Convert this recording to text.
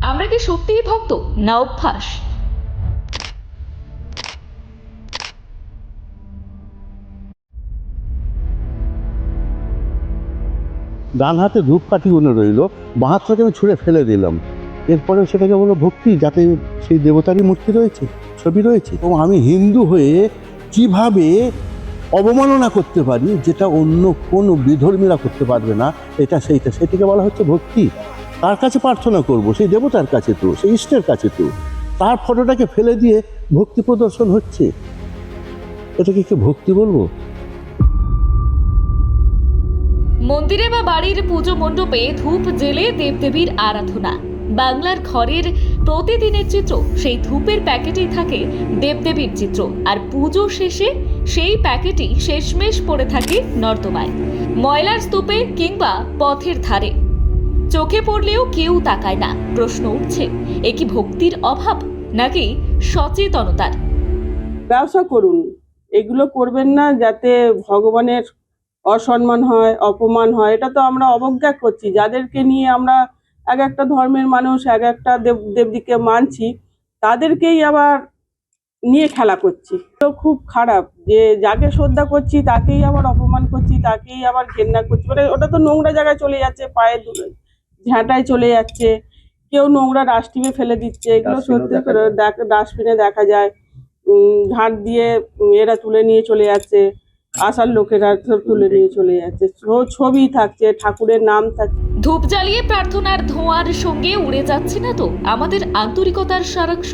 আমরা কি সত্যিই ভক্ত? না অভ্যাস। ডান হাতে ধূপকাঠিগুলো রইল, বাঁ হাতটাকে আমি ছুঁড়ে ফেলে দিলাম। এরপরে সেটাকে বলো ভক্তি, যাতে সেই দেবতারই মূর্তি রয়েছে, ছবি রয়েছে। এবং আমি হিন্দু হয়ে কীভাবে অবমাননা করতে পারি, যেটা অন্য কোনো বিধর্মীরা করতে পারবে না, এটা সেইটা, সেটিকে বলা হচ্ছে ভক্তি। তার কাছে প্রার্থনা করব, সেই দেবতার কাছে তো, সেই ইষ্টের কাছে তো। তার ফটোটাকে ফেলে দিয়ে ভক্তি প্রদর্শন হচ্ছে। এটাকে কি ভক্তি বলব? মন্দিরে বা বাড়ির পুজো মণ্ডপে ধূপ জেলে দেবদেবীর আরাধনা। বাংলার ঘরের প্রতিদিনের চিত্র, সেই ধূপের প্যাকেটেই থাকে দেবদেবীর চিত্র। আর পুজো শেষে সেই প্যাকেটই শেষমেশ পড়ে থাকে নর্দমায়। ময়লার স্তূপে কিংবা পথের ধারে। চোখে পড়লেও কেউ তাকায় না, প্রশ্ন উঠছে, এ কি ভক্তির অভাব নাকি সচেতনতার? ব্যবসা করুন, এগুলো করবেন না যাতে ভগবানের অসম্মান হয়, অপমান হয়, এটা তো আমরা অবজ্ঞা করছি, যাদেরকে নিয়ে আমরা এক একটা ধর্মের মানুষ, এক একটা দেব, দেবদিকে মানছি, তাদেরকেই আবার নিয়ে খেলা করছি। তো খুব খারাপ, যে যাকে শ্রদ্ধা করছি তাকেই আবার অপমান করছি, তাকেই আবার ঘেন্না করছি মানে ওটা তো নোংরা জায়গায় চলে যাচ্ছে পায়ে ঝাঁটায় চলে যাচ্ছে কেউ নোংরা ডাস্টবিনে ফেলে দিচ্ছে এগুলো সত্যি ডাস্টবিনে দেখা যায়। উম, ঝাঁট দিয়ে এরা তুলে নিয়ে চলে যাচ্ছে আসার লোকেরা সব তুলে নিয়ে চলে যাচ্ছে। ছবি থাকছে ঠাকুরের নাম থাকছে ধূপ জ্বালিয়ে প্রার্থনার ধোঁয়ার সঙ্গে উড়ে যাচ্ছে না তো আমাদের আন্তরিকতার সারাংশ?